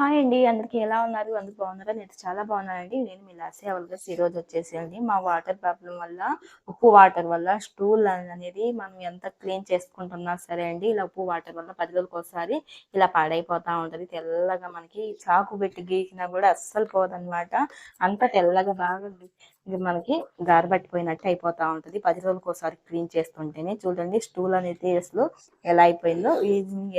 Hi అండి. అందరికి ఎలా ఉన్నారు? అందరు బాగున్నారా? నేను చాలా బాగున్నానండి. నేను మీ లాసే అవల్గస్ ఈరోజు రోజు వచ్చేసి అండి మా వాటర్ ప్రాబ్లం వల్ల ఉప్పు వాటర్ వల్ల స్టూల్ అనేది మనం ఎంత క్లీన్ చేసుకుంటున్నా సరే అండి ఇలా ఉప్పు వాటర్ వల్ల పది రోజులకు ఒకసారి ఇలా పాడైపోతా ఉంటది. తెల్లగా మనకి చాకు పెట్టి గీకినా కూడా అస్సలు పోదన్నమాట. అంత తెల్లగా బాగా ఇది మనకి గారబట్టిపోయినట్టు అయిపోతా ఉంటది. పది రోజులకు ఒకసారి క్లీన్ చేస్తుంటేనే చూడండి స్టూల్ అనేది అసలు ఎలా అయిపోయిందో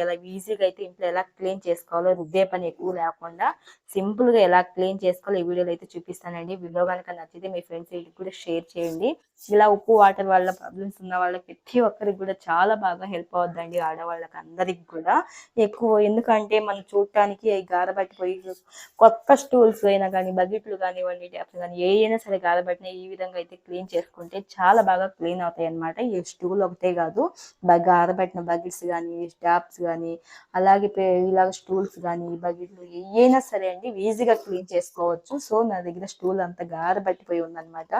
ఎలా ఈజీగా అయితే ఇంట్లో ఎలా క్లీన్ చేసుకోవాలో రుద్దే పని ఎక్కువ లేకుండా సింపుల్గా ఎలా క్లీన్ చేసుకోవాలో ఈ వీడియోలో అయితే చూపిస్తానండి. వీడియో కనుక నచ్చితే మీ ఫ్రెండ్స్ కూడా షేర్ చేయండి. ఇలా ఉప్పు వాటర్ వల్ల ప్రాబ్లమ్స్ ఉన్న వాళ్ళకి ప్రతి ఒక్కరికి కూడా చాలా బాగా హెల్ప్ అవుద్దండి ఆడవాళ్ళకి అందరికి కూడా. ఎక్కువ ఎందుకంటే మనం చూడటానికి గారబట్టిపోయి కొత్త స్టూల్స్ అయినా కానీ బకెట్లు కానివ్వండి ట్యాప్స్ కానీ ఏ అయినా సరే గారబట్టిన ఈ విధంగా అయితే క్లీన్ చేసుకుంటే చాలా బాగా క్లీన్ అవుతాయి అనమాట ఈ స్టూల్ ఒకటే కాదు బాగా గారబట్టిన బకెట్స్ కానీ స్టాప్స్ కానీ అలాగే ఇలాగ స్టూల్స్ కానీ బకెట్లు ఏవైనా సరే అండి ఈజీగా క్లీన్ చేసుకోవచ్చు. సో నా దగ్గర స్టూల్ అంతా గారబట్టిపోయి ఉందన్నమాట.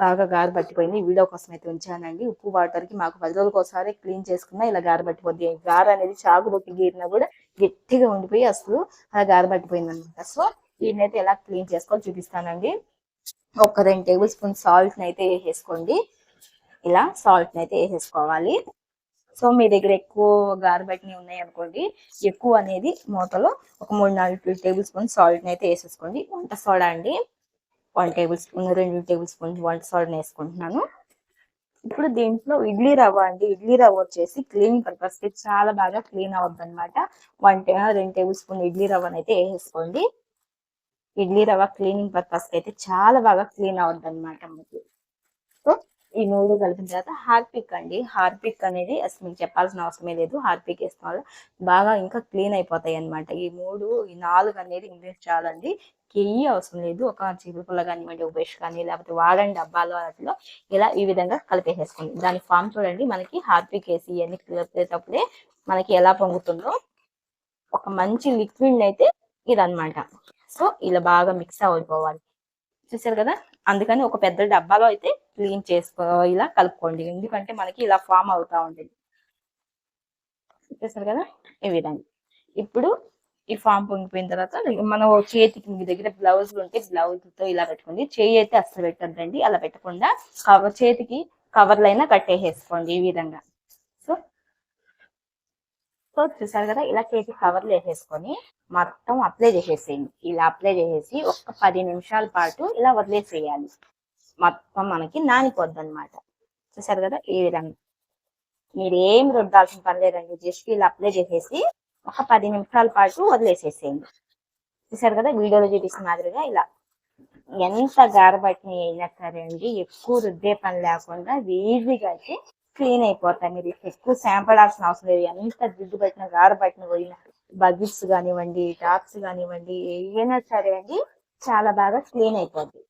బాగా గారబట్టిపోయింది. వీడియో కోసం అయితే ఉంచానండి. ఉప్పు వాటర్కి మాకు పది రోజులకు ఒకసారి క్లీన్ చేసుకున్నా ఇలా గారబట్టిపోద్ది. గార అనేది చాకు బొట్టి గీరినా కూడా గట్టిగా ఉండిపోయి అసలు అలా గారబట్టిపోయింది అనమాట సో దీన్నైతే ఎలా క్లీన్ చేసుకోవాలో చూపిస్తానండి. ఒక రెండు టేబుల్ స్పూన్ సాల్ట్ అయితే వేసేసుకోండి. ఇలా సాల్ట్ అయితే వేసేసుకోవాలి. సో మీ దగ్గర ఎక్కువ గార్బెట్ని ఉన్నాయి అనుకోండి ఎక్కువ అనేది మూతలో ఒక మూడు నాలుగు టేబుల్ స్పూన్ సాల్ట్ అయితే వేసేసుకోండి. వంట సోడా అండి. వన్ టేబుల్ స్పూన్ రెండు టేబుల్ స్పూన్ వంట సోడా వేసుకుంటున్నాను. ఇప్పుడు దీంట్లో ఇడ్లీ రవ్వ అండి. ఇడ్లీ రవ్వ వచ్చేసి క్లీనింగ్ పర్పస్కి చాలా బాగా క్లీన్ అవుద్ది అనమాట వన్ రెండు టేబుల్ స్పూన్ ఇడ్లీ రవ్వనైతే అయితే వేసేసుకోండి. ఇడ్లీ రవ్వ క్లీనింగ్ పర్పస్కి అయితే చాలా బాగా క్లీన్ అవుద్ది అనమాట మనకి సో ఈ మూడు కలిపిన తర్వాత హార్పిక్ అండి. హార్పిక్ అనేది అసలు మీకు చెప్పాల్సిన అవసరమే లేదు. హార్పిక్ వేసిన వల్ల బాగా ఇంకా క్లీన్ అయిపోతాయి అనమాట ఈ మూడు ఈ నాలుగు అనేది ఇంగ్లీష్ చాలండి. కెయ్యి అవసరం లేదు. ఒక చీపురు పుల్ల కానివ్వండి ఉపేష్ కానీ లేకపోతే వాడండి డబ్బాలు వాటిలో ఇలా ఈ విధంగా కలిపేసేసుకోండి. దాని ఫామ్ చూడండి. మనకి హార్పిక్ వేసి ఇవన్నీ కలిపేటప్పుడే మనకి ఎలా పొంగుతుందో ఒక మంచి లిక్విడ్ అయితే ఇదన్నమాట. సో ఇలా బాగా మిక్స్ అయిపోవాలి. చూసారు కదా? అందుకని ఒక పెద్ద డబ్బాలో అయితే క్లీన్ చేసుకో ఇలా కలుపుకోండి. ఎందుకంటే మనకి ఇలా ఫామ్ అవుతా ఉంటుంది. చూసారు కదా? ఈ విధంగా. ఇప్పుడు ఈ ఫామ్ పొంగిపోయిన తర్వాత మనం చేతికి మీ దగ్గర బ్లౌజ్ ఉంటే బ్లౌజ్తో ఇలా పెట్టుకోండి. చేయి అయితే అస్సలు పెట్టద్దండి. అలా పెట్టకుండా కవర్ చేతికి కవర్లు అయినా కట్టేసేసుకోండి ఈ విధంగా. సో చూసారు కదా ఇలా చేసి కవర్లు వేసేసుకొని మొత్తం అప్లై చేసేసేయండి. ఇలా అప్లై చేసేసి ఒక పది నిమిషాల పాటు ఇలా వదిలేసేయాలి. మొత్తం మనకి నానిపోద్ది అనమాట చూసారు కదా ఈ విధంగా. మీరు ఏం రుద్దాల్సిన పని లేదండి. జస్ట్ ఇలా అప్లై చేసేసి ఒక పది నిమిషాల పాటు వదిలేసేసేయండి. చూసారు కదా వీడియోలో చూపిస్తున్న మాదిరిగా ఇలా. ఎంత గారబట్టిన అయినా సరే అండి ఎక్కువ రుద్దే పని లేకుండా ఈజీగా అయితే క్లీన్ అయిపోతాయి. మీరు ఎక్కువ శాంపడాల్సిన అవసరం లేదు. ఎంత జిడ్డు పట్టిన గార పట్టిన పోయిన బకెట్స్ కానివ్వండి టాప్స్ కానివ్వండి ఏవైనా సరే అండి చాలా బాగా క్లీన్ అయిపోద్ది.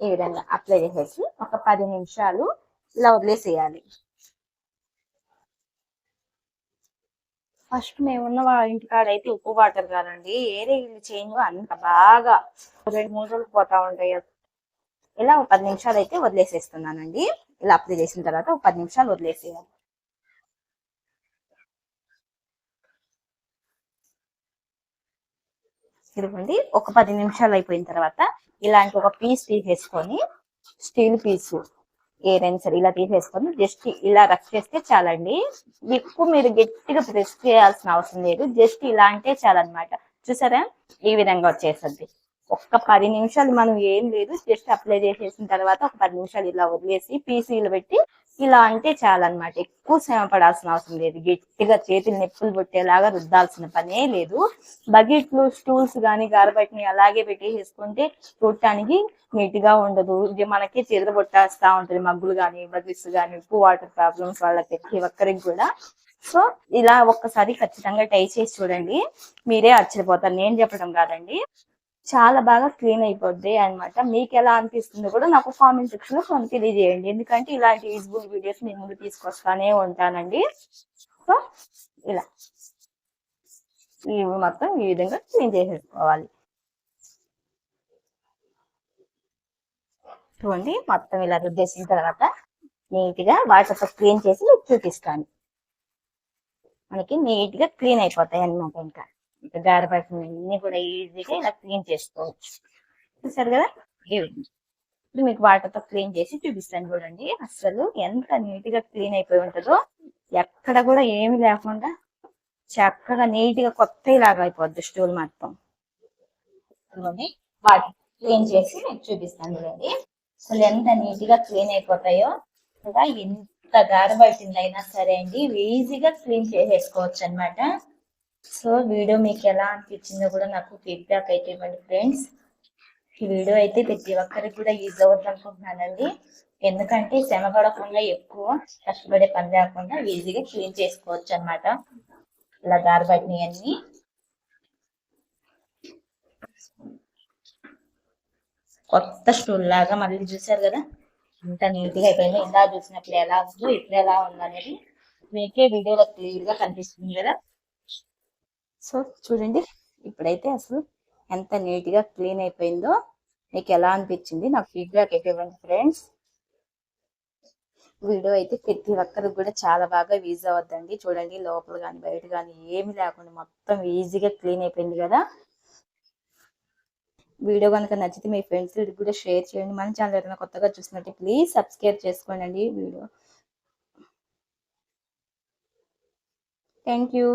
ఈ విధంగా అప్లై చేసేసి ఒక పది నిమిషాలు ఇలా వదిలేసేయాలి ఫస్ట్ మేమున్న వాళ్ళ ఇంటికాడ అయితే ఉప్పు వాటర్ కాదండి. ఏరే ఇల్లు చేంజ్ అంత బాగా రెండు మూడు రోజులు పోతా ఉంటాయి. ఇలా ఒక పది నిమిషాలు అయితే వదిలేసేస్తున్నానండి. ఇలా అప్లై చేసిన తర్వాత ఒక పది నిమిషాలు వదిలేసేయాలి. ఇదిగోండి ఒక పది నిమిషాలు అయిపోయిన తర్వాత ఇలాంటి ఒక పీస్ తీసేసుకొని స్టీల్ పీసు ఏదైనా సరే ఇలా తీసేసుకొని జస్ట్ ఇలా రఫ్ చేస్తే చాలండి. ఎక్కువ మీరు గట్టిగా ప్రెస్ చేయాల్సిన అవసరం లేదు. జస్ట్ ఇలా అంటే చాలన్నమాట. చూసారా? ఈ విధంగా వచ్చేసద్ది ఒక్క పది నిమిషాలు మనం ఏం లేదు జస్ట్ అప్లై చేసేసిన తర్వాత ఒక పది నిమిషాలు ఇలా వదిలేసి పీసీలు పెట్టి ఇలా అంటే చాలన్నమాట. ఎక్కువ శ్రమ పడాల్సిన అవసరం లేదు. గట్టిగా చేతులు నొప్పులు పుట్టేలాగా రుద్దాల్సిన పనే లేదు. బకెట్లు స్టూల్స్ కానీ గారబట్టిని అలాగే పెట్టేసుకుంటే చూడటానికి నీట్గా ఉండదు. ఇది మనకి చేతులు పొట్టేస్తా ఉంటది. మగ్గులు కానీ బకెట్స్ కానీ ఉప్పు వాటర్ ప్రాబ్లమ్స్ వాళ్ళకి ప్రతి ఒక్కరికి కూడా. సో ఇలా ఒక్కసారి ఖచ్చితంగా ట్రై చేసి చూడండి. మీరే ఆశ్చర్యపోతారు. నేను చెప్పడం కాదండి. చాలా బాగా క్లీన్ అయిపోద్ది అన్నమాట. మీకు ఎలా అనిపిస్తుందో కూడా నాకు కామెంట్ సెక్షన్లో కొన్ని తెలియజేయండి. ఎందుకంటే ఇలాంటి యూజ్ఫుల్ వీడియోస్ నేను ముందు తీసుకొస్తానే ఉంటానండి. సో ఇలా. ఇవి మొత్తం ఈ విధంగా క్లీన్ చేసేసుకోవాలి. చూడండి మొత్తం ఇలా రుద్దేసిన తర్వాత నీట్గా వాటర్ క్లీన్ చేసి మీకు చూపిస్తాను. మనకి నీట్గా క్లీన్ అయిపోతాయి అన్నమాట ఇంకా. ఇంకా కూడా ఈజీగా ఇలా క్లీన్ చేసుకోవచ్చు. చూసారు కదా? ఇప్పుడు మీకు వాటర్తో క్లీన్ చేసి చూపిస్తాను చూడండి. అసలు ఎంత నీట్గా క్లీన్ అయిపోయి ఉంటుందో. ఎక్కడ కూడా ఏమి లేకుండా చక్కగా నీట్గా కొత్త లాగా అయిపోద్ది స్టూల్ మొత్తం. ఇదిగోండి వాటి క్లీన్ చేసి మీకు చూపిస్తాను చూడండి. అసలు ఎంత నీట్గా క్లీన్ అయిపోతాయో. ఇంకా ఎంత గారబట్టింది అయినా సరే అండి ఈజీగా క్లీన్ చేసేసుకోవచ్చు అన్నమాట. సో వీడియో మీకు ఎలా అనిపించిందో కూడా నాకు ఫీడ్బ్యాక్ అయితే ఇవ్వండి ఫ్రెండ్స్ ఈ వీడియో అయితే ప్రతి ఒక్కరికి కూడా యూజ్ అవుతుంది అనుకుంటున్నానండి. ఎందుకంటే శ్రమ పడకుండా ఎక్కువ కష్టపడే పని లేకుండా ఈజీగా క్లీన్ చేసుకోవచ్చు అన్నమాట. ఇలా గారబట్టినవి అన్ని. కొత్త స్టూల్ లాగా మళ్ళీ చూసారు కదా? ఇంత నీట్గా అయిపోయింది. ఇందా చూసినప్పుడు ఎలా ఉందో ఇప్పుడు ఎలా ఉందనేది మీకే వీడియోలో క్లియర్గా కనిపిస్తుంది కదా? సో చూడండి ఇప్పుడైతే అసలు ఎంత నీట్గా క్లీన్ అయిపోయిందో మీకు ఎలా అనిపించింది? నాకు ఫీడ్బ్యాక్ అయితే ఇవ్వండి ఫ్రెండ్స్. వీడియో అయితే ప్రతి ఒక్కరికి కూడా చాలా బాగా యూజ్ అవద్దండి చూడండి లోపల కానీ బయట కానీ ఏమి లేకుండా మొత్తం ఈజీగా క్లీన్ అయిపోయింది కదా. వీడియో కనుక నచ్చితే మీ ఫ్రెండ్స్ కూడా షేర్ చేయండి. మన ఛానల్ ఏదైనా కొత్తగా చూసినట్టు ప్లీజ్ సబ్స్క్రైబ్ చేసుకోండి వీడియో. Thank you